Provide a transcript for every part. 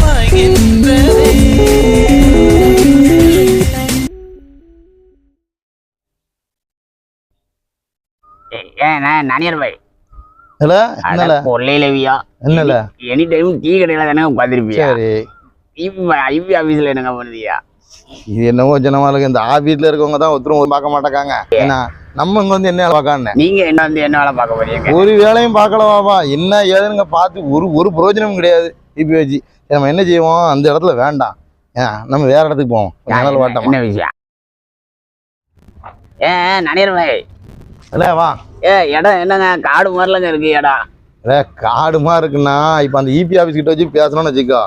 பாய்கின்றதே நனியர் பாய். இல்ல என்னல? கொள்ளையிலவியா? என்னல? எனி டைம் டீ கடையில தானே உட்காந்துருப்பியா சரி. ஐபி ஆபீஸ்ல என்னங்க பண்ணுதியா? இது என்னவோ ஜனமாளுக்கு இந்த ஆபீஸ்ல இருக்கவங்க தான் ஒருத்தரும் பார்க்க மாட்டாங்க ஏன்னா நம்ம இங்க வந்து என்ன பார்க்கான்னு நீங்க என்ன வந்து என்ன வேலை பார்க்க போறீங்க? ஒரு வேலையும் பார்க்கலவாப்பா என்ன ஏதுன்னு பார்த்து ஒரு ஒரு பிரயோஜனமும் கிடையாது. இப்ப வச்சு நம்ம என்ன செய்வோம்? அந்த இடத்துல வேண்டாம். நம்ம வேற இடத்துக்கு போவோம். நாள் வாட்டமா என்ன விஷயம்? ஏ நனியர் பாய். இல்ல வா. ஏ இடம் என்னங்க? காடு மாதிரிலங்க இருக்கு இடம். இல்ல காடுமா இருக்குன்னா இப்ப அந்த இபி ஆபீஸ் கிட்ட வச்சு பேசணும்னு வச்சுக்கோ.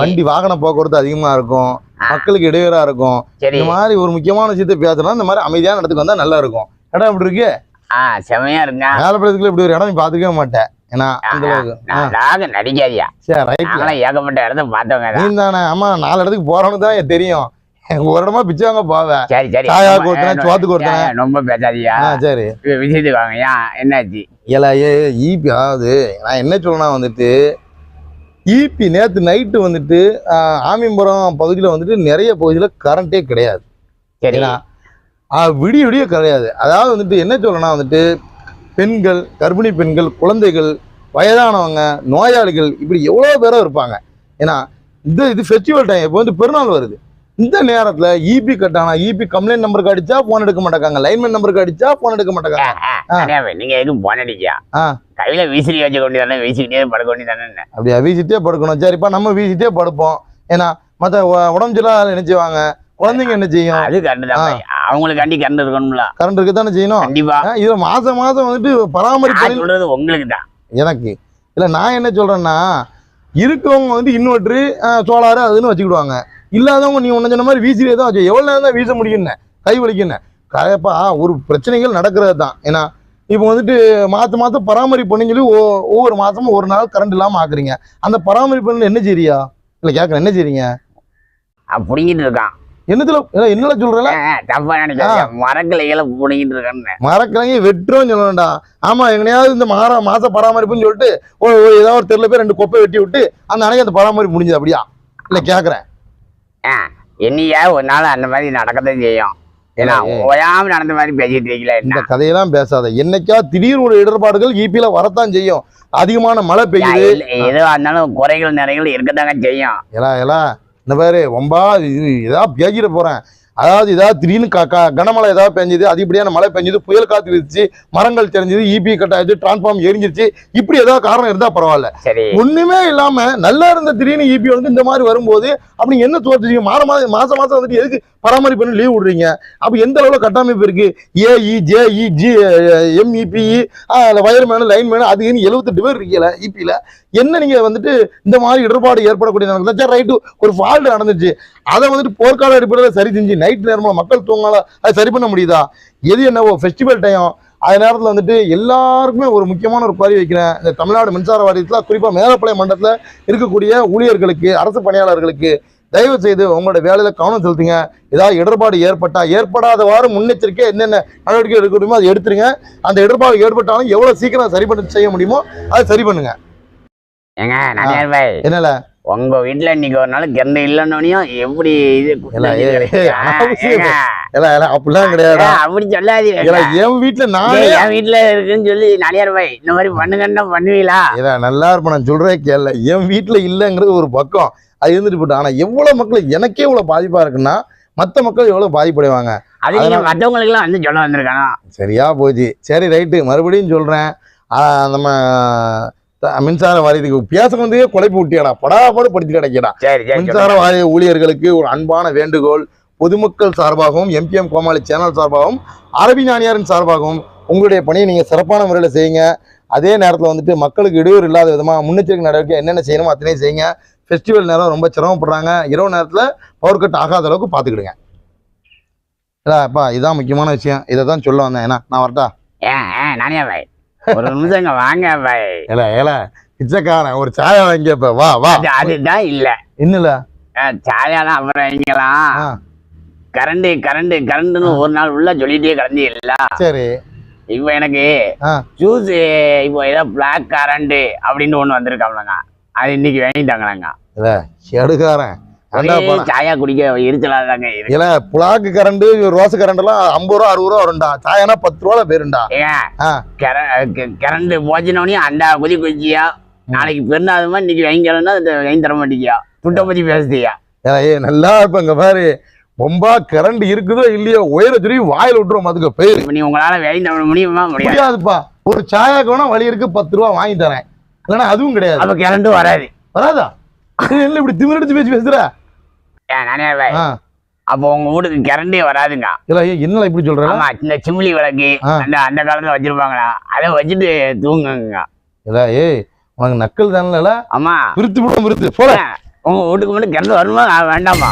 வண்டி வாகன போக்குவரத்து அதிகமா இருக்கும். மக்களுக்கு இடையூறா இருக்கும். இந்த மாதிரி ஒரு முக்கியமான விஷயத்தை பேசணும் இந்த மாதிரி அமைதியான இடத்துக்கு வந்தா நல்லா இருக்கும். இடம் எப்படி இருக்கு? ஆ செமையா இருங்க மேலப்படத்துக்குள்ள இப்படி ஒரு இடம் நீ பாத்துக்கவே மாட்டேன் ஏன்னா அந்த அளவுக்கு. நடிக்காதியா? சரி நாங்களாம் ஏகப்பட்ட இடத்த பார்த்தவங்க நீ தான் ஆமா நாலு இடத்துக்கு போறவனுக்கு தான் தெரியும். ஒரு இடமா பிச்சை வாங்க போவேன் சரி. சரி சாயாவுக்கு ஒருத்தன், சோத்துக்கு ஒருத்தன். ரொம்ப பேசாதியா? சரி. விஷயத்துக்கு வாங்க ஏன் என்னாச்சு? ஏலா ஏ ஈபி அதாவது நான் என்ன சொல்லணும்னா வந்துட்டு ஈபி நேற்று நைட்டு வந்துட்டு ஆ, ஆமிபுரம் பகுதியில் வந்துட்டு நிறைய பகுதியில் கரண்ட்டே கிடையாது. சரி. ஏன்னா ஆ, விடிய விடிய கிடையாது அதாவது வந்துட்டு என்ன சொல்லணும்னா வந்துட்டு பெண்கள் கர்ப்பிணி பெண்கள் குழந்தைகள் வயதானவங்க நோயாளிகள் இப்படி எவ்வளோ பேரும் இருப்பாங்க. ஏன்னா இந்த இது ஃபெஸ்டிவல் டைம் இப்போ வந்து பெருநாள் வருது. இந்த நேரத்தில் இபி கட்டானா இபி கம்ப்ளைண்ட் நம்பருக்கு அடிச்சா ஃபோன் எடுக்க மாட்டாங்க. லைன்மேன் நம்பருக்கு அடிச்சா ஃபோன் எடுக்க மாட்டாங்க. நீங்க எதுவும் போன் ஆ. கையில வீசிரி வச்சு கொண்டு தானே வீசிக்கிட்டே படுக்க வேண்டி தானே அப்படியா? வீசிட்டே படுக்கணும். சரிப்பா நம்ம வீசிட்டே படுப்போம். ஏன்னா மற்ற உடம்பு சரியில்லாத என்ன செய்வாங்க குழந்தைங்க என்ன செய்யும்? அது. பாய். அவங்களுக்கு கண்டி கண்டு இருக்கணும்ல. கரண்ட் இருக்கு தானே செய்யணும்? கண்டிப்பா. ஆ, இதுல மாசம் மாசம் வந்துட்டு பராமரிப்பு சொல்றது உங்களுக்கு தான். எனக்கு. இல்லை நான் என்ன சொல்கிறேன்னா இருக்கவங்க வந்து இன்வெர்ட்ரு சோலாரு அதுன்னு வச்சுக்கிடுவாங்க. இல்லாதவங்க நீ ஒன்று சொன்ன மாதிரி வீசிலே தான் வச்சு எவ்வளோ நேரம் தான் வீச முடியும்னே கை வலிக்குன்னு. கரெப்பா ஒரு பிரச்சனைகள் நடக்கிறது தான். ஏன்னா இப்போ வந்துட்டு மாதம் பராமரிப்பு பண்ணி சொல்லி ஒவ்வொரு மாதமும் ஒரு நாள் கரண்ட் இல்லாமல் ஆக்குறீங்க. அந்த பராமரிப்பு பண்ணி என்ன செய்றியா இல்லை கேட்குறேன் என்ன செய்றீங்க அவன் புடிங்கிட்டு இருக்கான். என்னத்துல என்னல சொல்கிறல ஏ, தப்பா நினைக்காதீங்க மரக்கிளைகளை புடிங்கிட்டு இருக்கான்னு. மரக்கிழங்கி வெட்டுறோம்னு சொல்லணும்டா. ஆமா எங்கனையாவது இந்த மாற மாச பராமரிப்புன்னு சொல்லிட்டு ஒரு ஏதாவது ஒரு தெருல போய் ரெண்டு கொப்பை வெட்டி விட்டு அந்த அன்னைக்கு அந்த பராமரிப்பு முடிஞ்சது அப்படியா? இல்ல கேக்குறேன். என்னையா ஒரு நாள் அந்த மாதிரி நடக்கத்தான் செய்யும். ஏன்னா. ஓயாம நடந்த மாதிரி பேசிட்டு இருக்கீங்களா இந்த கதையெல்லாம் பேசாத. என்னைக்கா திடீர்னு ஒரு இடர்பாடுகள் ஈபியில வரத்தான் செய்யும். அதிகமான மழை பெய்யுது. எதுவா இருந்தாலும் குறைகள் நிறைகள் இருக்கத்தாங்க செய்யும். எலா எலா. இந்த பேர் ரொம்ப இது இதாக பேசிட போகிறேன் அதாவது ஏதாவது திடீர்னு க க கனமழை ஏதாவது பெஞ்சது அதிகப்படியான மழை பெஞ்சது புயல் காத்து வீசுச்சு மரங்கள் தெரிஞ்சது இபி கட் ஆயிடுச்சு டிரான்ஸ்ஃபார்ம் எரிஞ்சிருச்சு இப்படி ஏதாவது காரணம் இருந்தா பரவாயில்ல. ஒண்ணுமே இல்லாம நல்லா இருந்த திடீர்னு இபி வந்து இந்த மாதிரி வரும்போது அப்படி என்ன தோற்றுறீங்க மாத மாதம் மாசம் மாசம் வந்துட்டு எதுக்கு பராமரிப்பு லீவ் விடுறீங்க? அப்ப எந்த அளவுல கட்டமைப்பு இருக்கு? ஏஇ ஜேஇ ஜி எம்இபிஇ வயர்மேனு லைன்மேனு அது எழுபத்தெட்டு பேர் இருக்கீங்களா இபியில என்ன நீங்க வந்துட்டு இந்த மாதிரி இடர்பாடு ஏற்படக்கூடிய நடக்குதா சரி ரைட்டு ஒரு ஃபால்ட் நடந்துச்சு அதை வந்துட்டு போர்க்கால அடிப்படையில் சரி செஞ்சு நைட் நேரமா மக்கள் தூங்கலாம் அதை சரி பண்ண முடியுதா? எது என்னவோ ஃபெஸ்டிவல் டைம் அது நேரத்தில் வந்துட்டு எல்லாருக்குமே ஒரு முக்கியமான ஒரு பதிவு வைக்கிறேன் இந்த தமிழ்நாடு மின்சார வாரியத்தில் குறிப்பாக மேலப்பாளையம் மண்டலத்தில் இருக்கக்கூடிய ஊழியர்களுக்கு அரசு பணியாளர்களுக்கு தயவு செய்து உங்களோட வேலையில கவனம் செலுத்துங்க. ஏதாவது இடர்பாடு ஏற்பட்டா ஏற்படாதவாறு முன்னெச்சரிக்கை என்னென்ன நடவடிக்கை எடுக்க முடியுமோ அதை எடுத்துருங்க. அந்த இடர்பாடு ஏற்பட்டாலும் எவ்வளவு சீக்கிரம் சரி பண்ண செய்ய முடியுமோ அதை சரி பண்ணுங்க. என்னல? உங்க வீட்டுல இன்னைக்கு ஒரு நாள் கெண்ட இல்லைன்னொன்னையும் எப்படி இது அப்படிலாம் கிடையாடா ஏன் அப்படி சொல்லாதீங்க. என் வீட்டுல நான் என் வீட்டுல இருக்குன்னு சொல்லி நடிகர் பாய் இந்த மாதிரி பண்ணுங்கன்னா பண்ணுவீங்களா? இல்ல நல்லா இருப்பேன் நான் சொல்றேன் கேள்ல என் வீட்டுல இல்லைங்கிறது ஒரு பக்கம். அது இருந்துட்டு போட்டு ஆனா எவ்வளவு மக்கள் எனக்கே இவ்வளவு பாதிப்பா இருக்குன்னா மத்த மக்கள் எவ்வளவு பாதிப்படைவாங்க? அது நீங்க மத்தவங்களுக்கு எல்லாம் வந்து சொல்ல வந்திருக்கானோ சரியா போச்சு. சரி ரைட்டு. மறுபடியும் சொல்றேன். ஆ, நம்ம மின்சார வாரியத்துக்கு பேச வந்தே குழப்பி விட்டியாடா படாபாடு படுத்தி கிடைக்கடா சரி சரி மின்சார. வாரிய ஊழியர்களுக்கு ஒரு அன்பான வேண்டுகோள் பொதுமக்கள் சார்பாகவும் எம்பிஎம் கோமாளி சேனல் சார்பாகவும் அரபி ஞானியாரின் சார்பாகவும் உங்களுடைய பணியை நீங்கள் சிறப்பான முறையில் செய்யுங்க. அதே நேரத்தில் வந்துட்டு மக்களுக்கு இடையூறு இல்லாத விதமாக முன்னெச்சரிக்கை நடவடிக்கை என்னென்ன செய்யணுமோ அத்தனையும் செய்யுங்க. ஃபெஸ்டிவல் நேரம் ரொம்ப சிரமப்படுறாங்க. இரவு நேரத்தில் பவர் கட் ஆகாத அளவுக்கு பார்த்துக்கிடுங்க இல்லப்பா இதான் முக்கியமான விஷயம். இதை தான் சொல்ல வந்தேன். ஏன்னா நான் வரட்டா? ஏன் பாய். ஒரு நிமிஷம் இங்க வாங்க பாய் ஏல ஏல பிச்சைக்காரன் ஒரு சாயா வாங்கியப்ப வா வா. அது அதுதான் இல்ல. இன்னுல சாயாலாம் அப்புறம் வைக்கலாம் ஆ. கரண்ட் கரண்ட் கரண்ட்னு ஒரு நாள் உள்ள சொல்லிட்டே கிடந்தி இல்ல? சரி. இப்போ எனக்கு ஜூஸ் இப்போ ஏதோ பிளாக் கரண்ட் அப்படின்னு ஒண்ணு வந்திருக்காங்களங்க அது இன்னைக்கு வாங்கிட்டாங்களாங்க எடுக்காரன் சாயா குடிக்க எரிச்சலாதாங்க இல்ல புலாக்கு கரண்ட் ரோஸ் கரண்ட் எல்லாம் ஐம்பது ரூபா அறுபது ரூபா வரும்டா. சாயனா பத்து ஏன் ஆ. கரண்ட் போச்சுனோடனே அண்டா குதி குச்சியா நாளைக்கு பெருநாளுமா இன்னைக்கு வாங்கிக்கலன்னா வாங்கி தர மாட்டேங்கியா? துட்டை பத்தி பேசுதியா? ஏய் நல்லா இப்ப இங்க பாரு. பொம்பா கரண்ட் இருக்குதோ இல்லையோ உயர திரும்பி வாயில விட்டுரும் அதுக்கு பேரு. நீ உங்களால தர முடியுமா? முடியாது. முடியாதுப்பா. ஒரு சாயாக்கு வேணா வழி இருக்கு பத்து ரூபா வாங்கி தரேன். இல்லைன்னா அதுவும் கிடையாது. அப்ப கரண்ட் வராது. வராதா? என்ன இப்படி திமிரெடுத்து பேசி பேசுற? ஏன் நானே வே- ஆ. அப்போ உங்க வீட்டுக்கு கரண்டே வராதுங்க. இல்ல ஏய், என்னடா இப்படி சொல்ற ஆமா இந்த சிமிலி விளக்கு. அந்த அந்த காலத்துல வச்சிருப்பாங்களா? அதை வச்சுட்டு தூங்குங்க இல்ல ஏய் உனக்கு நக்கல் தானல ஆமா. விருத்து விடும் விருத்து. போல உங்க வீட்டுக்கு மட்டும் கரண்ட் வருமா வேண்டாமா?